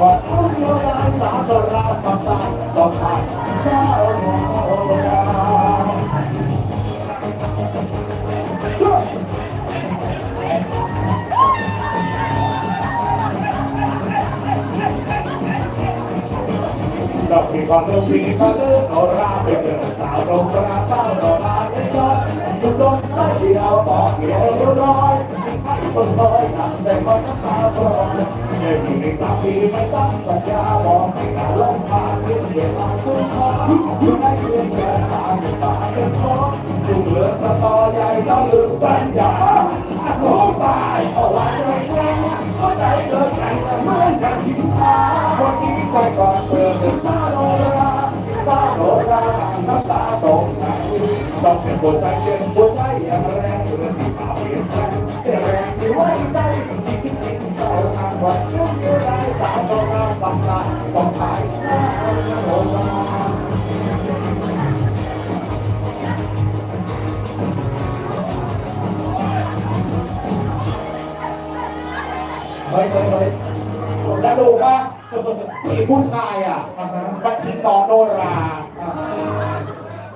ก่อนต้องโยนายสาวโดนราตาตาต้องตายเจ้อยดอกที่ก่อนดอกที่ก่อนเลิกโนราเป็นเรื่องสาวโรงราเศร้าโนราไม่ยอมอยู่ตายเดียวบอเดียวรู้ร้อยให้คนลอยทำแต่คนน้ำตามปีไม่ต้องสัญญาบอกให้การลงมาเพียงเพียงมาคุ้มครออยู่ในเพียงแค่ตาอยู่ตาเป็นคนอยู่เหลือสตอใหญ่แล้วลืมสัญญาโอ้ตายเอาไว้ไว้แค่เข้าใจเกินกันแต่เหมือนกันที่ตาวันนี้ไปก่อนเปิดซาโนราซาโนราน้ำตาตกไหลต้องเป็นคนใจเย็นหัวใจอย่างแรง เฮ้ยเฮ้ยเฮ้ยแล้วดูป่ะมีผู้ชายอะมันทิ้งน้องโนรา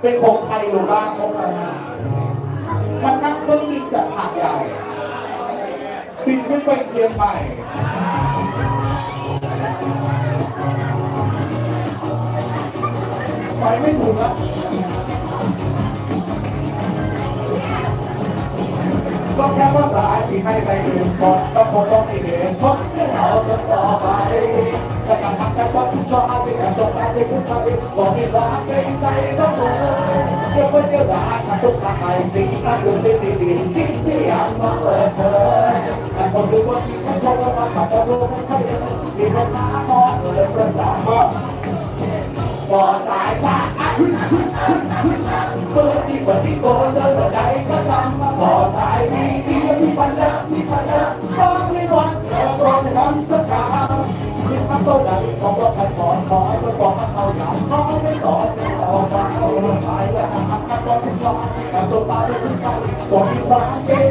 เป็นของใครรู้บ้างของใครมันนั่งเครื่องบินจากหาดใหญ่บินขึ้นไปเชียงใหม่ไปไม่ถูกแล้ว ที่ให้ไปถึงก่อนต้องคงต้องมีกเหตุผลที่องเราจะต่อไปจะทำกันว่าทุกชอบที่จะจบการที่คุณทำบอกให้รักเกรงใจต้องเลยเดี๋ยวไม่เดี๋ยวรักทุกทางไปสิ่งนั้นดูสิ่งดีที่ที่อยากมาเปิดเผยแต่คนดูว่าที่ฉันชอบว่าขับรถรู้ไม่ค่อยมีคนมามองเลยประสาทบ่สายตาเปิดที่เปิดที่โกนเดินหัวใจก็ทำบ่ส ยิ่งมันโตใหญ่ของราใครขอขอให้มันบอกมันเอาอย่างขอไม่ต่อไม่ต่อมาเอาลงไปแล้วทำกันก็ถึงรอแต่ตัวตายไม่ถึงใจตัวมีความเกรง